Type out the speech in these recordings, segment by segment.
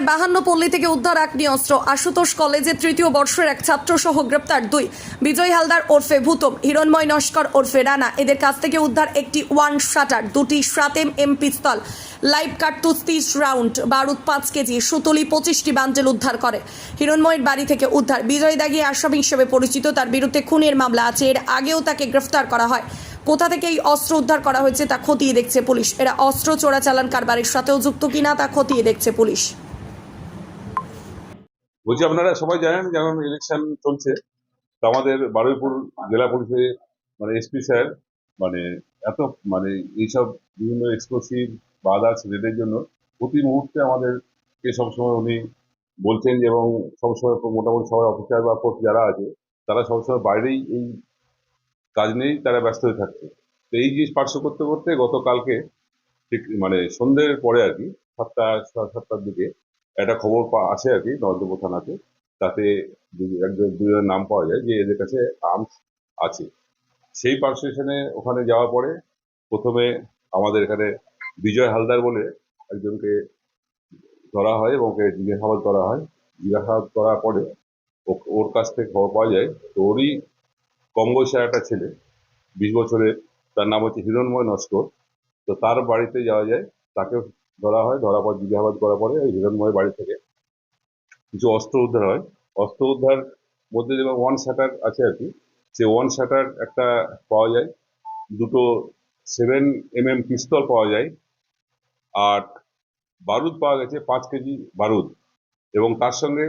বাহান্ন পল্লী থেকে উদ্ধার আগ্নেয়াস্ত্র আশুতোষ কলেজের তৃতীয় বর্ষের এক ছাত্র সহ গ্রেপ্তার দুই। বিজয় হালদার ওরফে ভূতম, হিরণময় নস্কর ওরফে রানা। এদের কাছ থেকে উদ্ধার একটি ওয়ান শাটার, দুটি সাত এম এম পিস্তল লাইভ কার্তুজ তিরিশ রাউন্ড, বারুদ পাঁচ কেজি, সুতলি পঁচিশটি বান্ডেল উদ্ধার করে। হিরণময়ের বাড়ি থেকে উদ্ধার। বিজয় দাগি আসামি হিসেবে পরিচিত, তার বিরুদ্ধে খুনের মামলা আছে। এর আগেও তাকে গ্রেফতার করা হয়। কোথা থেকে এই অস্ত্র উদ্ধার করা হয়েছে তা খতিয়ে দেখছে পুলিশ। এরা অস্ত্র চোরাচালান কারবারের সাথেও যুক্ত কিনা তা খতিয়ে দেখছে পুলিশ। বলছি, আপনারা সবাই জানেন যেমন ইলেকশন চলছে, তো আমাদের বারুইপুর জেলা পুলিশে মানে এসপি স্যার মানে এত মানে এইসব বিভিন্ন এক্সপ্লোসিভ বা রেডের জন্য প্রতি মুহূর্তে আমাদেরকে সবসময় উনি বলছেন যে, এবং সবসময় মোটামুটি সবাই অফিসার বা ফোর্স যারা আছে, তারা সবসময় বাইরেই এই কাজ নিয়েই তারা ব্যস্ত হয়ে থাকছে। তো এই জিনিস পার্শ্ব করতে করতে গতকালকে ঠিক মানে সন্ধ্যের পরে আর কি, সাতটা, সাড়ে সাতটার দিকে একটা খবর আসে আর কি নর্দপুর থানাতে। তাতে একজন, দুজনের নাম পাওয়া যায়, যে এদের কাছে আর্মস আছে। সেই পার্ক স্টেশনে ওখানে যাওয়ার পরে প্রথমে আমাদের এখানে বিজয় হালদার বলে একজনকে ধরা হয় এবং ওকে জিজ্ঞাসাবাদ করা হয়। জিজ্ঞাসাবাদ করার পরে ওর কাছ থেকে খবর পাওয়া যায় তো ওরই কম একটা ছেলে, বিশ বছরের, তার নাম হচ্ছে হিরণময় নস্কর। তো তার বাড়িতে যাওয়া যায় তাকে ধরা হয়, ধরা পর জিজ্ঞাসাবাদ করার পরে ওই হিরণময় বাড়ি থেকে কিছু অস্ত্র উদ্ধার হয়। অস্ত্র উদ্ধার মধ্যে যেমন ওয়ান শাটার আছে আর কি সে ওয়ান শাটার একটা পাওয়া যায়। দুটো সেভেন এম এম পিস্তল পাওয়া যায়। আর বারুদ পাওয়া গেছে পাঁচ কেজি বারুদ। এবং তার সঙ্গে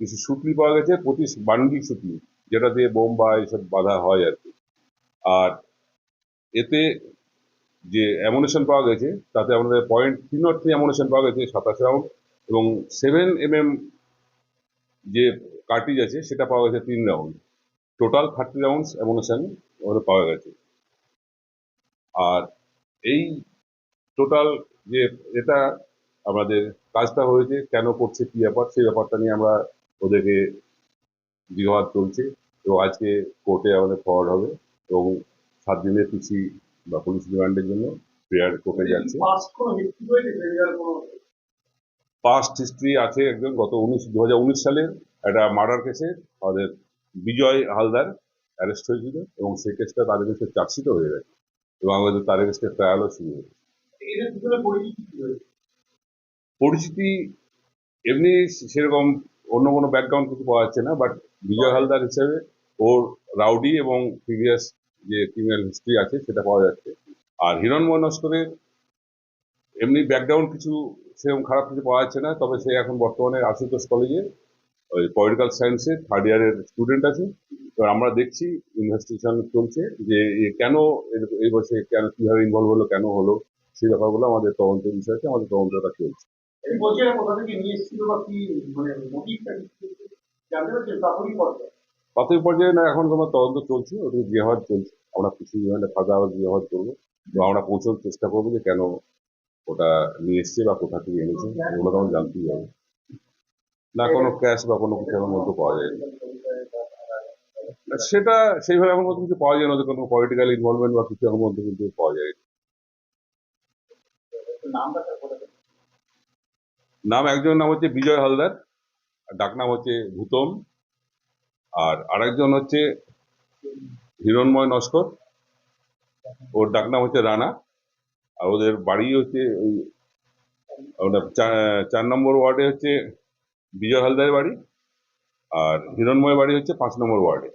কিছু সুতলি পাওয়া গেছে পঁচিশ বান্ডি সুতলি, যেটা দিয়ে বোম বা এইসব বাঁধা হয় আর কি। আর এতে যে অ্যামোনেশন পাওয়া গেছে, তাতে আমাদের point three not three ammunition পাওয়া গেছে, সাতাশ রাউন্ড এবং সেভেন এম এম যে কার্টিজ আছে, সেটা পাওয়া গেছে তিন round total thirty rounds ammunition ওখানে পাওয়া গেছে। আর এই টোটাল যে এটা আমাদের কাজটা হয়েছে, কেন করছে, কি ব্যাপার, সেই ব্যাপারটা নিয়ে আমরা ওদেরকে জিজ্ঞাসাবাদ চলছে। এবং আজকে কোর্টে আমাদের ফরওয়ার্ড হবে, এবং সাত দিনের পিসি বা পুলিশ রিমান্ডের জন্য প্রেয়ার কোর্টে যাচ্ছে। পাস্ট হিস্ট্রি আছে একজন গত উনিশ দু হাজার উনিশ সালে একটা মার্ডার কেসে আমাদের বিজয় হালদার অ্যারেস্ট হয়েছিল এবং সেই কেসটা তার এগেন্সে চার্জশিটও হয়ে গেছে এবং আমাদের তার এগেন্সে ট্রায়ালও শুরু হয়েছে। পরিচিতি পরিচিতি এমনি সেরকম অন্য কোনো ব্যাকগ্রাউন্ড কিছু পাওয়া যাচ্ছে না বাট বিজয় হালদার হিসেবে ওর রাউডি এবং প্রিভিয়াস যে ক্রিমিনাল হিস্ট্রি আছে, সেটা পাওয়া যাচ্ছে। আর হিরণময় নস্করের এমনি ব্যাকগ্রাউন্ড কিছু সেরকম খারাপ কিছু পাওয়া যাচ্ছে না, তবে সে এখন বর্তমানে আশুতোষ কলেজে ওই পলিটিক্যাল সায়েন্সের থার্ড ইয়ারের স্টুডেন্ট আছে। তো আমরা দেখছি ইনভেস্টিগেশন চলছে যে কেন এই বছর কেন কীভাবে ইনভলভ হলো, কেন হলো, সেই ব্যাপারগুলো আমাদের তদন্তের বিষয় আছে, আমাদের তদন্তটা চলছে। কোথা থেকে নিয়ে এসেছিল বা কি মানে মোটিভটা জানতে পারছেন প্রাথমিক পর্যায়ে না এখন তোমার তদন্ত চলছে ওদের জিজ্ঞাসাবাদ চলছে। আমরা কিছু ফাঁদা জিজ্ঞাসাবাদ করব। এবং আমরা পৌঁছানোর চেষ্টা করব যে কেন ওটা নিয়ে এসছে বা কোথা থেকে এনেছে ওগুলো তখন জানতেই হবে। না কোনো ক্যাশ বা কোনো কিছু এর মধ্যে পাওয়া যায়নি। না, সেটা সেইভাবে মধ্যে কিছু পাওয়া যায় না কোনো পলিটিক্যাল ইনভলভমেন্ট বা কিছু আমার মধ্যে কিন্তু পাওয়া যায়? নাম একজন নাম হচ্ছে বিজয় হালদার ডাক নাম হচ্ছে ভূতম। আর আরেকজন হচ্ছে হিরণময় নস্কর। ওর ডাক নাম হচ্ছে রানা। আর ওদের বাড়ি হচ্ছে ওই চার নম্বর ওয়ার্ডে হচ্ছে বিজয় হালদারের বাড়ি। আর হিরণময় বাড়ি হচ্ছে পাঁচ নম্বর ওয়ার্ডে।